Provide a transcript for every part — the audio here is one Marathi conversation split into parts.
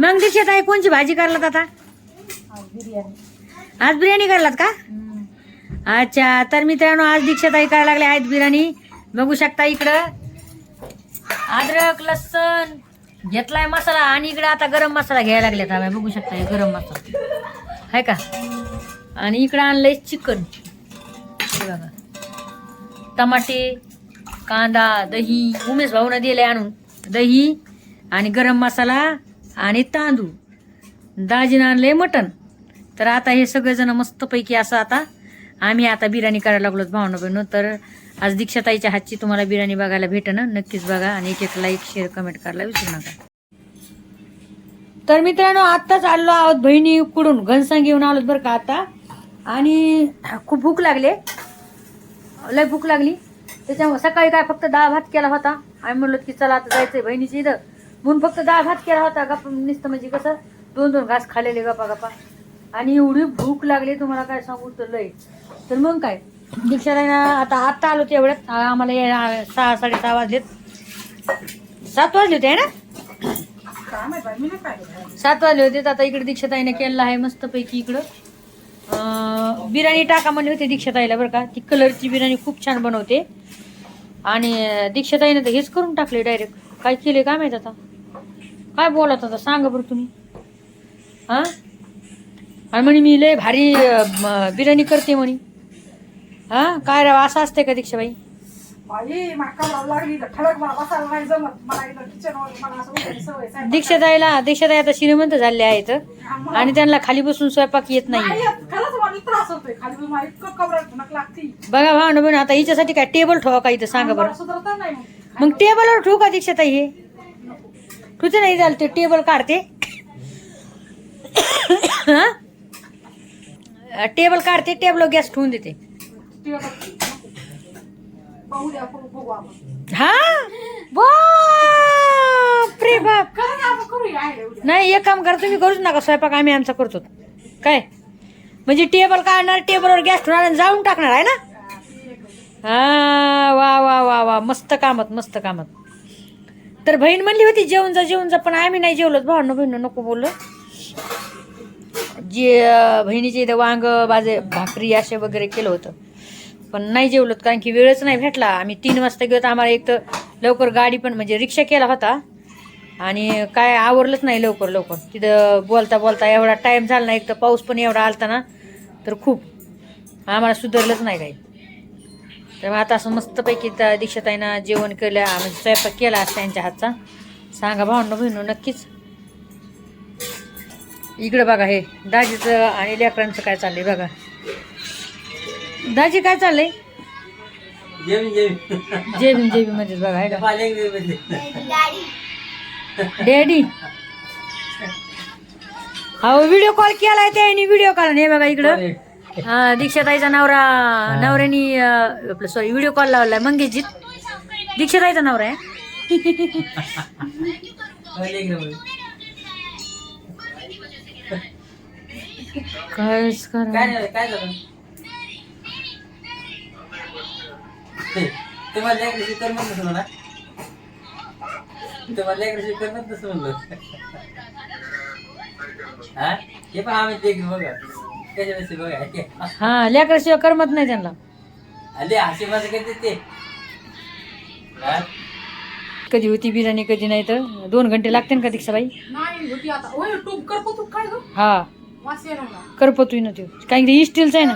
मग दीक्षित आहे कोणची भाजी करलात आता? बिर्याणी. आज बिर्याणी करलात का? अच्छा तर मित्रांनो आज दीक्षाताई करायला लागले आहेत बिर्याणी. बघू शकता इकडं. अद्रक लसण घेतलाय मसाला आणि इकडं आता गरम मसाला घ्यायला लागलेत हवा बघू शकता गरम मसाला. आहे का? आणि इकडं आणलंय चिकन. बघा. टमाटे कांदा दही. उमेश भाऊनं दिले आणून. दही आणि गरम मसाला. आणि तांदूळ. दाजीनं आणलंय मटण. तर आता हे सगळेजण मस्तपैकी असं आता आम्ही आता बिर्याणी करायला लागलोच भावना बहिणू तर आज दीक्षाताईच्या हातची तुम्हाला बिर्याणी बघायला भेटणं. नक्कीच बघा आणि एक एक लाईक शेअर कमेंट करायला विसरू नका. तर मित्रांनो आत्ताच आलो आहोत बहिणी बहिणीकडून घनसंग घेऊन आलोत बरं का आता. आणि खूप भूक लागले. लय भूक लागली. त्याच्यामुळे सकाळी काय फक्त डाळ भात केला होता. आम्ही म्हणलो की चला आता जायचंय बहिणीची इथं. म्हणून फक्त डाळ भात केला होता गप्पा नुसतं म्हणजे कसं दोन दोन घास खाल्लेले गप्पा गप्पा. आणि एवढी भूक लागली तुम्हाला काय सांगू? तर लय. तर मग काय? दीक्षाला आता आत्ता आलो तेवढ्यात. आम्हाला या- सहा साडेसहा वाजलेत. सात वाजले होते ना? सात वाजले होते. आता इकडे दीक्षाताईने केलेला आहे मस्तपैकी इकडं. बिर्याणी टाका म्हणले होते दीक्षाताईला बरं का. ती कलरची बिर्याणी खूप छान बनवते. आणि दीक्षाताईने तर हेच करून टाकले डायरेक्ट. काय केले काय माहीत आता? काय बोलत आता सांगा बरं तुम्ही. हा? आणि म्हणे मी लय भारी बिर्याणी करते म्हणे. हा? काय राव असं असते का दीक्षाबाई. दीक्षाताईला दीक्षाताई आता श्रीमंत झाले आहेत. आणि त्यांना खाली बसून स्वयंपाक येत नाही बघा भावना बहिण आता हिच्यासाठी काय टेबल ठेवा का इथं? सांगा बरं. मग. टेबलवर ठेवू का दीक्षाताई हे? तुझं नाही झालं ते टेबल काढते. टेबल काढते टेबल गॅस ठेवून देते. हा? बापरे बाप. नाही एक काम करा तुम्ही करूच नका स्वयंपाक आम्ही आमचा करतो. काय? म्हणजे टेबल काढणार टेबलवर गॅस ठेवणार आणि जाऊन टाकणार आहे ना? हा वा वा वा वा. मस्त कामात मस्त कामात. तर बहीण म्हणली होती जेवण जा जेवण जा. पण आम्ही नाही जेवलोच भावनो बहिणं नको बोललो जे बहिणीचे इथं वांग बाजे भाकरी असे वगैरे केलं होतं. पण नाही जेवलोत कारण की वेळच नाही भेटला. आम्ही तीन वाजता गेलो तर आम्हाला एक तर लवकर गाडी पण म्हणजे रिक्षा केला होता. आणि काय आवरलंच नाही लवकर लवकर. तिथं बोलता बोलता एवढा टाईम झाला नाही. एक तर पाऊस पण एवढा आलता ना तर खूप. आम्हाला सुधारलंच नाही काही. तर मग आता असं मस्तपैकी त्या दीक्षाताईनं जेवण केलं म्हणजे स्वयंपाक केला आज त्यांच्या हातचा. सांगा भावनो बहिणू नक्कीच. इकडं बघा हे दाजीचं आणि लेकरांचं काय चाललंय बघा. दाजी काय चाललंय? जय भीम म्हणजेच बघा आहे का? पाले म्हणजे डॅडी. हो व्हिडिओ कॉल केलाय त्याने व्हिडिओ कॉल हे बघा इकडं. हा दीक्षाताईचा नवरा. नवऱ्यानी आपलं सॉरी व्हिडिओ कॉल लावलाय मंगेशजीत. दीक्षाताईचा नवरा आहे. कायच काय करा नाही काय झालं? ते, तुम्हाला नसेल म्हणलं. हा? हे पण आम्ही बघा. त्याच्या वेळेस बघा हा लेकराशिवाय करमत नाही त्यांना. आले हसी माझं करते ते हा? कधी होती बिर्याणी कधी नाही तर. दोन घंटे लागते ना का दीक्षाबाई नाही होती आता. ओय टूप करतो तू काय ग? हा. वास येणार ना. करपतोय ना तो कारण की स्टीलचा आहे ना?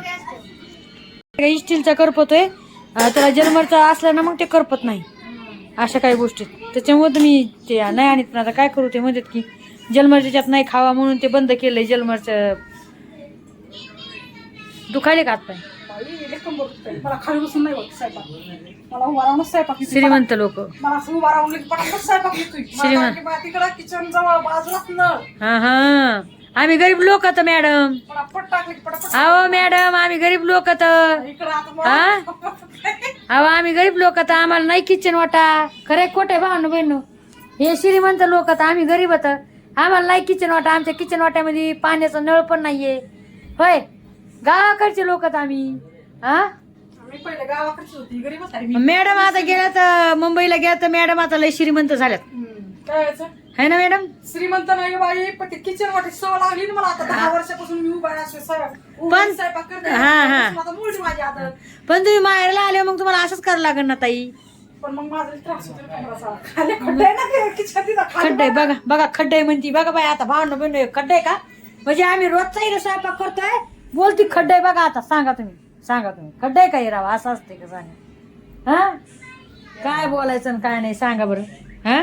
स्टीलचा करपतोय. अं, त्याला जन्मरचा असला ना मग ते करपत नाही. अशा काही गोष्टी त्याच्यामुळे तुम्ही ते नाही आणत पण आता काय करू ते म्हणतात की जलमर त्याच्यात नाही खावा म्हणून ते बंद केलंय जलमरचं दुखायले का हातपाय. मला खाली बसून नाही होत स्वयंपाक. मला उभा राहूनच स्वयंपाक येतोय. श्रीमंत लोक. मला असं उभा राहून लगेच पटापट स्वयंपाक येतोय. श्रीमंत. तिकडं किचन जवळ बाजूलाच नळ हा हा. आम्ही गरीब लोक तर मॅडम. पटापट टाकले की पटापट अहो मॅडम आम्ही गरीब लोक इकडं आता हा? मला- अहो आम्ही गरीब लोक तर आम्हाला नाही किचन वाटा. खरे खोटे भावनो बहिणू हे श्रीमंत लोक तर आम्ही गरीब तर आम्हाला नाही किचन वाटा आमच्या किचन वाट्यामध्ये पाण्याचा नळ पण नाहीये. होय? गावाकडचे लोक आम्ही. हा? पहिले गावाकडची होती मॅडम आता गेल्या तर मुंबईला गेल्या तर मॅडम आता लय श्रीमंत झाल्यात. काय व्हायचं है ना मॅडम? श्रीमंत नाही बाई पण ते किचन वाटी सवय लागली ना मला आता. दहा वर्षापासून मी उभा पण- स्वयंपाक करते. हा, हा. आता माझी आदत पण तुम्ही माहेरला आले मग तुम्हाला असंच करावं लागेल ना ताई? पण मग माझा त्रास होतो ना कमराचा. खाली खड्डा आहे ना किचन खड्डे बघा. बघा खड्डे म्हणती. बघा बाई आता भावनं बहिण खड्डे का? म्हणजे आम्ही रोजचा इथं स्वयंपाक करतोय बोलती खड्डे बघा आता सांगा तुम्ही सांगा तुम्ही. खड्डे काय राहा असं असते का सांगा? हा? काय बोलायचं आणि काय नाही सांगा बरं. हा?